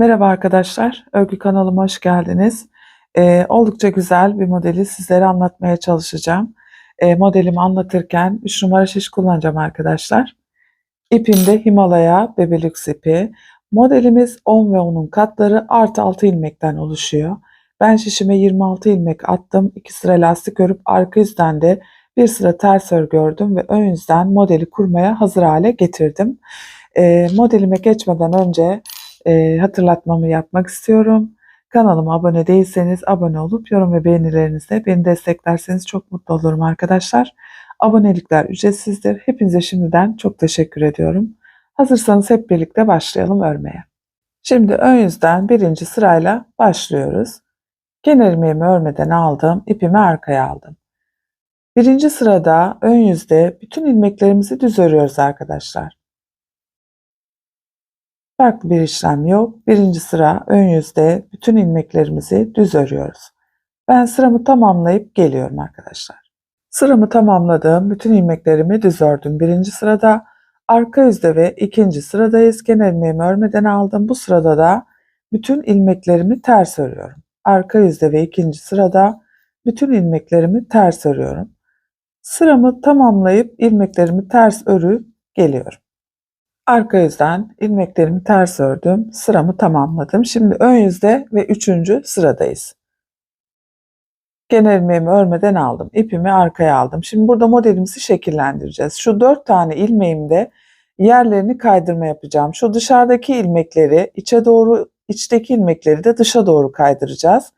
Merhaba arkadaşlar, Örgü kanalıma hoş geldiniz. Ee, oldukça güzel bir modeli sizlere anlatmaya çalışacağım. Ee, modelimi anlatırken 3 numara şiş kullanacağım arkadaşlar. İpim de Himalaya Bebelux ipi. Modelimiz 10 ve 10'un katları artı 6 ilmekten oluşuyor. Ben şişime 26 ilmek attım. 2 sıra lastik örüp arka yüzden de bir sıra ters örgü ördüm ve ön yüzden modeli kurmaya hazır hale getirdim. Ee, modelime geçmeden önce e, hatırlatmamı yapmak istiyorum. Kanalıma abone değilseniz abone olup yorum ve beğenilerinizle beni desteklerseniz çok mutlu olurum arkadaşlar. Abonelikler ücretsizdir. Hepinize şimdiden çok teşekkür ediyorum. Hazırsanız hep birlikte başlayalım örmeye. Şimdi ön yüzden birinci sırayla başlıyoruz. Kenar ilmeğimi örmeden aldım, ipimi arkaya aldım. Birinci sırada ön yüzde bütün ilmeklerimizi düz örüyoruz arkadaşlar. Farklı bir işlem yok. Birinci sıra ön yüzde bütün ilmeklerimizi düz örüyoruz. Ben sıramı tamamlayıp geliyorum arkadaşlar. Sıramı tamamladım. Bütün ilmeklerimi düz ördüm. Birinci sırada arka yüzde ve ikinci sıradayız. Kenar ilmeğimi örmeden aldım. Bu sırada da bütün ilmeklerimi ters örüyorum. Arka yüzde ve ikinci sırada bütün ilmeklerimi ters örüyorum. Sıramı tamamlayıp ilmeklerimi ters örüp geliyorum. Arka yüzden ilmeklerimi ters ördüm. Sıramı tamamladım. Şimdi ön yüzde ve üçüncü sıradayız. Genel ilmeğimi örmeden aldım. İpimi arkaya aldım. Şimdi burada modelimizi şekillendireceğiz. Şu dört tane ilmeğimde yerlerini kaydırma yapacağım. Şu dışarıdaki ilmekleri içe doğru, içteki ilmekleri de dışa doğru kaydıracağız.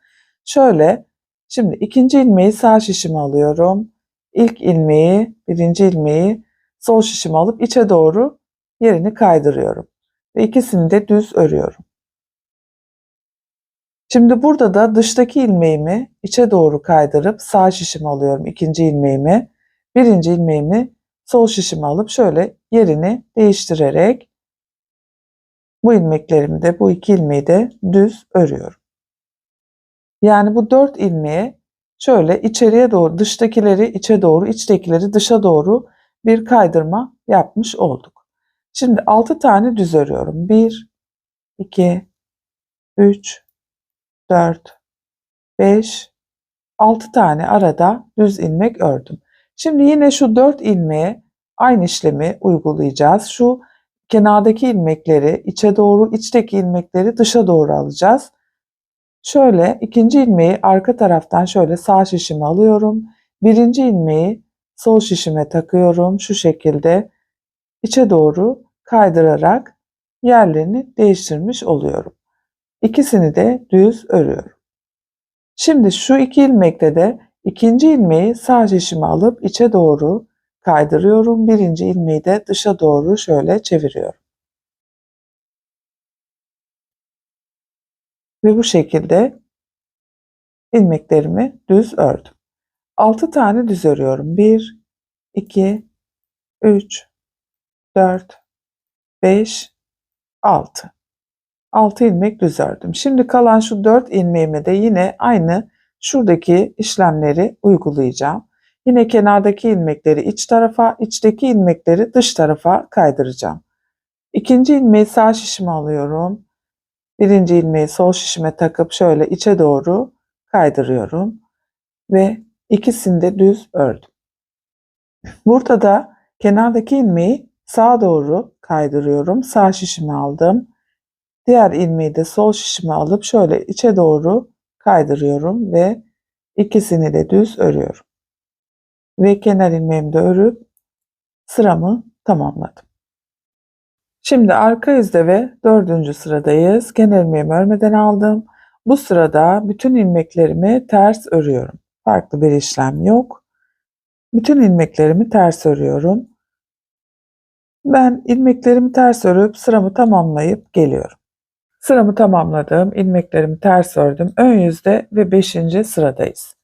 Şöyle, şimdi ikinci ilmeği sağ şişime alıyorum. İlk ilmeği, birinci ilmeği sol şişime alıp içe doğru yerini kaydırıyorum. Ve ikisini de düz örüyorum. Şimdi burada da dıştaki ilmeğimi içe doğru kaydırıp sağ şişime alıyorum ikinci ilmeğimi. Birinci ilmeğimi sol şişime alıp şöyle yerini değiştirerek bu ilmeklerimi de bu iki ilmeği de düz örüyorum. Yani bu dört ilmeği şöyle içeriye doğru dıştakileri içe doğru içtekileri dışa doğru bir kaydırma yapmış olduk. Şimdi 6 tane düz örüyorum. 1, 2, 3, 4, 5, 6 tane arada düz ilmek ördüm. Şimdi yine şu 4 ilmeğe aynı işlemi uygulayacağız. Şu kenardaki ilmekleri içe doğru, içteki ilmekleri dışa doğru alacağız. Şöyle ikinci ilmeği arka taraftan şöyle sağ şişime alıyorum. Birinci ilmeği sol şişime takıyorum. Şu şekilde içe doğru kaydırarak yerlerini değiştirmiş oluyorum. İkisini de düz örüyorum. Şimdi şu iki ilmekte de ikinci ilmeği sağ şişime alıp içe doğru kaydırıyorum. Birinci ilmeği de dışa doğru şöyle çeviriyorum. Ve bu şekilde ilmeklerimi düz ördüm. 6 tane düz örüyorum. 1, 2, 3, 4, 5, 6. 6 ilmek düz ördüm. Şimdi kalan şu 4 ilmeğime de yine aynı şuradaki işlemleri uygulayacağım. Yine kenardaki ilmekleri iç tarafa, içteki ilmekleri dış tarafa kaydıracağım. İkinci ilmeği sağ şişime alıyorum. Birinci ilmeği sol şişime takıp şöyle içe doğru kaydırıyorum. Ve ikisini de düz ördüm. Burada da kenardaki ilmeği sağa doğru kaydırıyorum. Sağ şişimi aldım. Diğer ilmeği de sol şişime alıp şöyle içe doğru kaydırıyorum ve ikisini de düz örüyorum. Ve kenar ilmeğimi de örüp sıramı tamamladım. Şimdi arka yüzde ve dördüncü sıradayız. Kenar ilmeğimi örmeden aldım. Bu sırada bütün ilmeklerimi ters örüyorum. Farklı bir işlem yok. Bütün ilmeklerimi ters örüyorum. Ben ilmeklerimi ters örüp sıramı tamamlayıp geliyorum. Sıramı tamamladım. ilmeklerimi ters ördüm. Ön yüzde ve 5. sıradayız.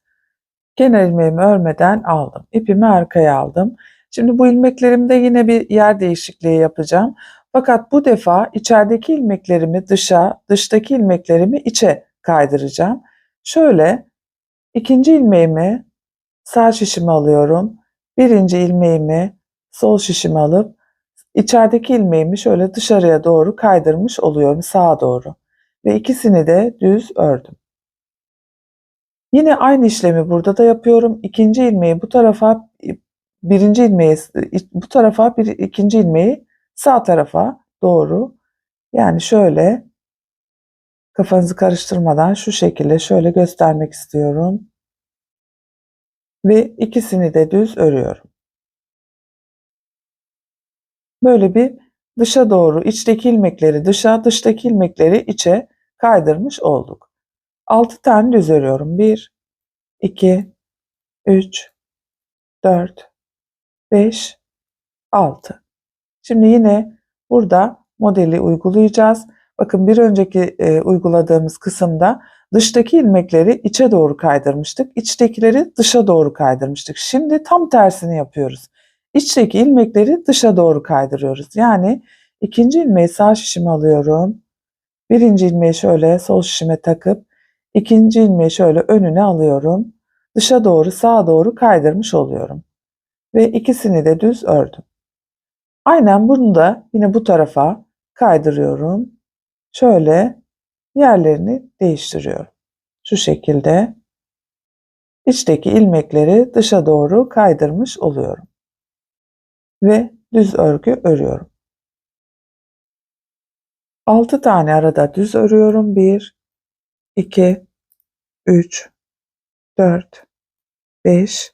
Kenar ilmeğimi örmeden aldım. İpimi arkaya aldım. Şimdi bu ilmeklerimde yine bir yer değişikliği yapacağım. Fakat bu defa içerideki ilmeklerimi dışa, dıştaki ilmeklerimi içe kaydıracağım. Şöyle ikinci ilmeğimi sağ şişime alıyorum. Birinci ilmeğimi sol şişime alıp İçerideki ilmeğimi şöyle dışarıya doğru kaydırmış oluyorum sağa doğru. ve ikisini de düz ördüm. Yine aynı işlemi burada da yapıyorum. İkinci ilmeği bu tarafa, birinci ilmeği bu tarafa, bir, ikinci ilmeği sağ tarafa doğru. Yani şöyle kafanızı karıştırmadan şu şekilde şöyle göstermek istiyorum. Ve ikisini de düz örüyorum. Böyle bir dışa doğru içteki ilmekleri dışa, dıştaki ilmekleri içe kaydırmış olduk. 6 tane düz örüyorum. 1, 2, 3, 4, 5, 6. Şimdi yine burada modeli uygulayacağız. Bakın bir önceki e, uyguladığımız kısımda dıştaki ilmekleri içe doğru kaydırmıştık. İçtekileri dışa doğru kaydırmıştık. Şimdi tam tersini yapıyoruz. İçteki ilmekleri dışa doğru kaydırıyoruz. Yani ikinci ilmeği sağ şişime alıyorum. Birinci ilmeği şöyle sol şişime takıp ikinci ilmeği şöyle önüne alıyorum. Dışa doğru sağa doğru kaydırmış oluyorum. Ve ikisini de düz ördüm. Aynen bunu da yine bu tarafa kaydırıyorum. Şöyle yerlerini değiştiriyorum. Şu şekilde içteki ilmekleri dışa doğru kaydırmış oluyorum. Ve düz örgü örüyorum. 6 tane arada düz örüyorum. 1 2 3 4 5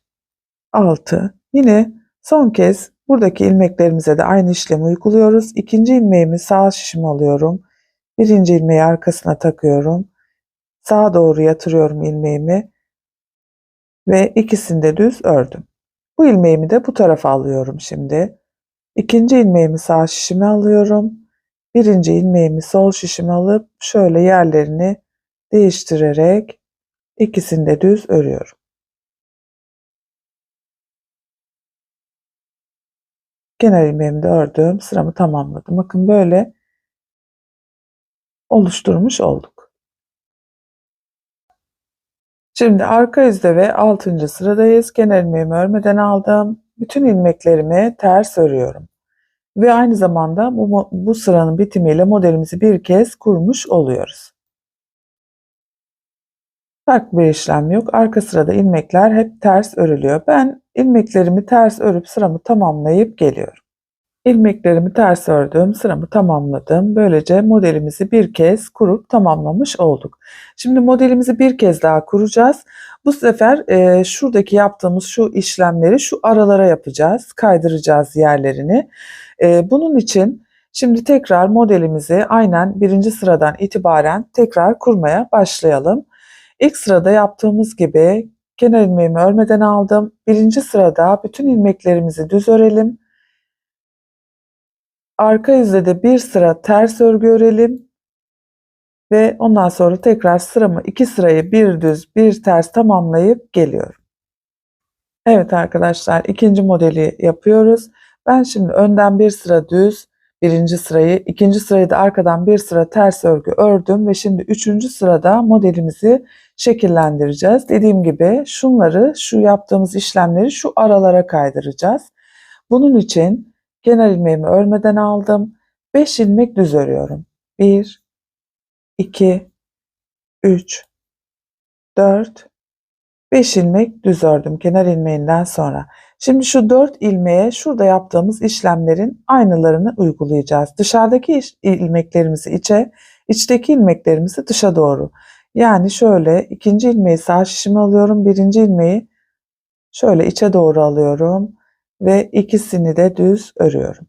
6 Yine son kez buradaki ilmeklerimize de aynı işlemi uyguluyoruz. İkinci ilmeğimi sağ şişime alıyorum. Birinci ilmeği arkasına takıyorum. Sağa doğru yatırıyorum ilmeğimi ve ikisini de düz ördüm. Bu ilmeğimi de bu tarafa alıyorum şimdi. İkinci ilmeğimi sağ şişime alıyorum. Birinci ilmeğimi sol şişime alıp şöyle yerlerini değiştirerek ikisini de düz örüyorum. Kenar ilmeğimi de ördüm. Sıramı tamamladım. Bakın böyle oluşturmuş olduk. Şimdi arka yüzde ve 6. sıradayız. Kenar ilmeğimi örmeden aldım. Bütün ilmeklerimi ters örüyorum. Ve aynı zamanda bu, bu sıranın bitimiyle modelimizi bir kez kurmuş oluyoruz. Farklı bir işlem yok. Arka sırada ilmekler hep ters örülüyor. Ben ilmeklerimi ters örüp sıramı tamamlayıp geliyorum. İlmeklerimi ters ördüm, sıramı tamamladım. Böylece modelimizi bir kez kurup tamamlamış olduk. Şimdi modelimizi bir kez daha kuracağız. Bu sefer e, şuradaki yaptığımız şu işlemleri şu aralara yapacağız. Kaydıracağız yerlerini. E, bunun için şimdi tekrar modelimizi aynen birinci sıradan itibaren tekrar kurmaya başlayalım. İlk sırada yaptığımız gibi kenar ilmeğimi örmeden aldım. Birinci sırada bütün ilmeklerimizi düz örelim. Arka yüzde de bir sıra ters örgü örelim. Ve ondan sonra tekrar sıramı iki sırayı bir düz bir ters tamamlayıp geliyorum. Evet arkadaşlar ikinci modeli yapıyoruz. Ben şimdi önden bir sıra düz birinci sırayı ikinci sırayı da arkadan bir sıra ters örgü ördüm ve şimdi üçüncü sırada modelimizi şekillendireceğiz. Dediğim gibi şunları şu yaptığımız işlemleri şu aralara kaydıracağız. Bunun için Kenar ilmeğimi örmeden aldım. 5 ilmek düz örüyorum. 1 2 3 4 5 ilmek düz ördüm kenar ilmeğinden sonra. Şimdi şu 4 ilmeğe şurada yaptığımız işlemlerin aynılarını uygulayacağız. Dışarıdaki ilmeklerimizi içe, içteki ilmeklerimizi dışa doğru. Yani şöyle ikinci ilmeği sağ şişime alıyorum. Birinci ilmeği şöyle içe doğru alıyorum ve ikisini de düz örüyorum.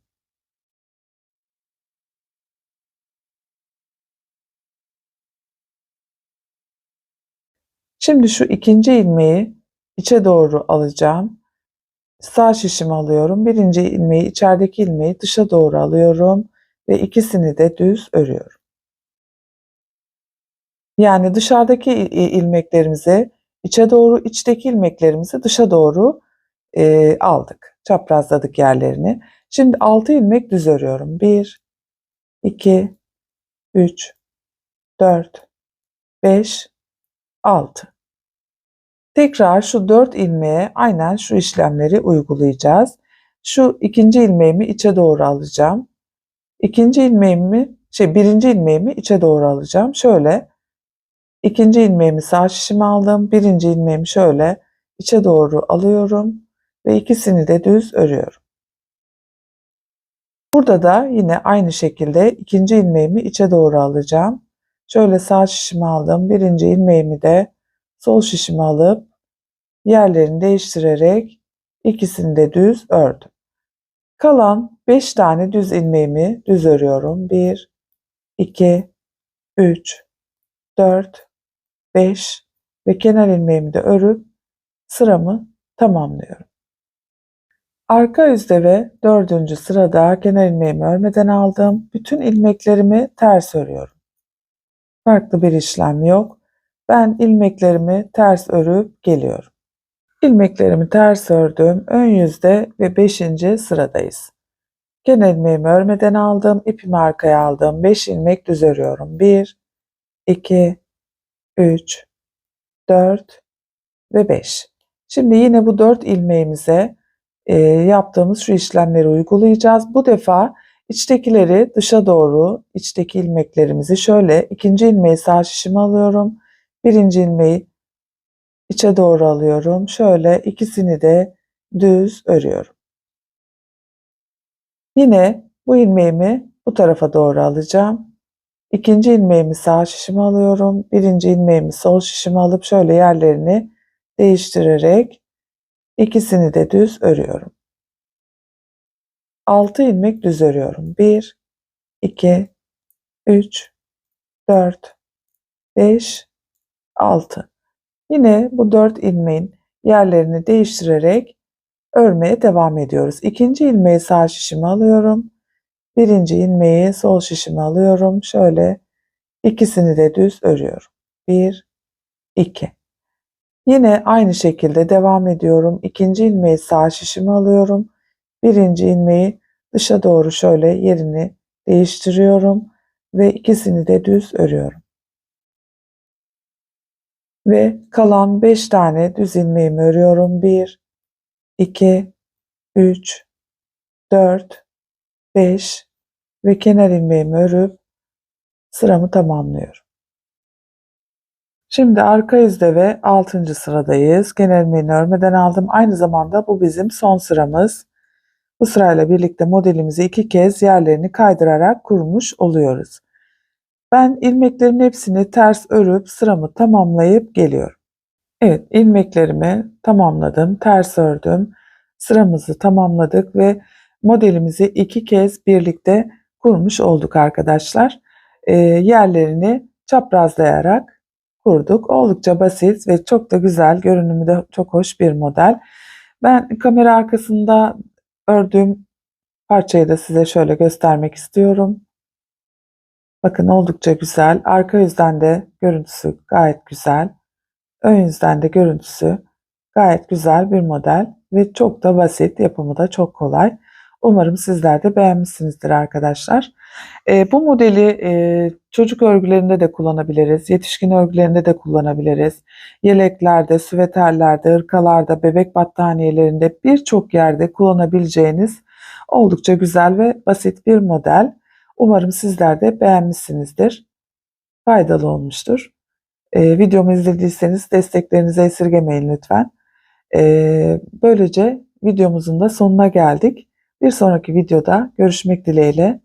Şimdi şu ikinci ilmeği içe doğru alacağım. Sağ şişimi alıyorum. Birinci ilmeği içerideki ilmeği dışa doğru alıyorum ve ikisini de düz örüyorum. Yani dışarıdaki ilmeklerimizi içe doğru, içteki ilmeklerimizi dışa doğru e, aldık çaprazladık yerlerini. Şimdi 6 ilmek düz örüyorum. 1 2 3 4 5 6 Tekrar şu 4 ilmeğe aynen şu işlemleri uygulayacağız. Şu ikinci ilmeğimi içe doğru alacağım. İkinci ilmeğimi şey birinci ilmeğimi içe doğru alacağım. Şöyle ikinci ilmeğimi sağ şişime aldım. Birinci ilmeğimi şöyle içe doğru alıyorum ve ikisini de düz örüyorum. Burada da yine aynı şekilde ikinci ilmeğimi içe doğru alacağım. Şöyle sağ şişimi aldım. Birinci ilmeğimi de sol şişime alıp yerlerini değiştirerek ikisini de düz ördüm. Kalan 5 tane düz ilmeğimi düz örüyorum. 1, 2, 3, 4, 5 ve kenar ilmeğimi de örüp sıramı tamamlıyorum. Arka yüzde ve dördüncü sırada kenar ilmeğimi örmeden aldım. Bütün ilmeklerimi ters örüyorum. Farklı bir işlem yok. Ben ilmeklerimi ters örüp geliyorum. İlmeklerimi ters ördüm. Ön yüzde ve beşinci sıradayız. Kenar ilmeğimi örmeden aldım. ipimi arkaya aldım. 5 ilmek düz örüyorum. 1, 2, 3, 4 ve 5. Şimdi yine bu 4 ilmeğimize e, yaptığımız şu işlemleri uygulayacağız. Bu defa içtekileri dışa doğru, içteki ilmeklerimizi şöyle ikinci ilmeği sağ şişime alıyorum. Birinci ilmeği içe doğru alıyorum. Şöyle ikisini de düz örüyorum. Yine bu ilmeğimi bu tarafa doğru alacağım. İkinci ilmeğimi sağ şişime alıyorum. Birinci ilmeğimi sol şişime alıp şöyle yerlerini değiştirerek ikisini de düz örüyorum. 6 ilmek düz örüyorum. 1 2 3 4 5 6 Yine bu 4 ilmeğin yerlerini değiştirerek örmeye devam ediyoruz. İkinci ilmeği sağ şişime alıyorum. Birinci ilmeği sol şişime alıyorum. Şöyle ikisini de düz örüyorum. 1 2 Yine aynı şekilde devam ediyorum. İkinci ilmeği sağ şişime alıyorum. Birinci ilmeği dışa doğru şöyle yerini değiştiriyorum ve ikisini de düz örüyorum. Ve kalan 5 tane düz ilmeğimi örüyorum. 1 2 3 4 5 ve kenar ilmeğimi örüp sıramı tamamlıyorum. Şimdi arka yüzde ve 6. sıradayız. Kenar ilmeğini örmeden aldım. Aynı zamanda bu bizim son sıramız. Bu sırayla birlikte modelimizi iki kez yerlerini kaydırarak kurmuş oluyoruz. Ben ilmeklerimin hepsini ters örüp sıramı tamamlayıp geliyorum. Evet ilmeklerimi tamamladım, ters ördüm. Sıramızı tamamladık ve modelimizi iki kez birlikte kurmuş olduk arkadaşlar. E, yerlerini çaprazlayarak kurduk. Oldukça basit ve çok da güzel, görünümü de çok hoş bir model. Ben kamera arkasında ördüğüm parçayı da size şöyle göstermek istiyorum. Bakın oldukça güzel. Arka yüzden de görüntüsü gayet güzel. Ön yüzden de görüntüsü gayet güzel bir model ve çok da basit. Yapımı da çok kolay. Umarım sizler de beğenmişsinizdir arkadaşlar. E, bu modeli e, çocuk örgülerinde de kullanabiliriz. Yetişkin örgülerinde de kullanabiliriz. Yeleklerde, süveterlerde, ırkalarda, bebek battaniyelerinde birçok yerde kullanabileceğiniz oldukça güzel ve basit bir model. Umarım sizler de beğenmişsinizdir. Faydalı olmuştur. E, videomu izlediyseniz desteklerinizi esirgemeyin lütfen. E, böylece videomuzun da sonuna geldik. Bir sonraki videoda görüşmek dileğiyle.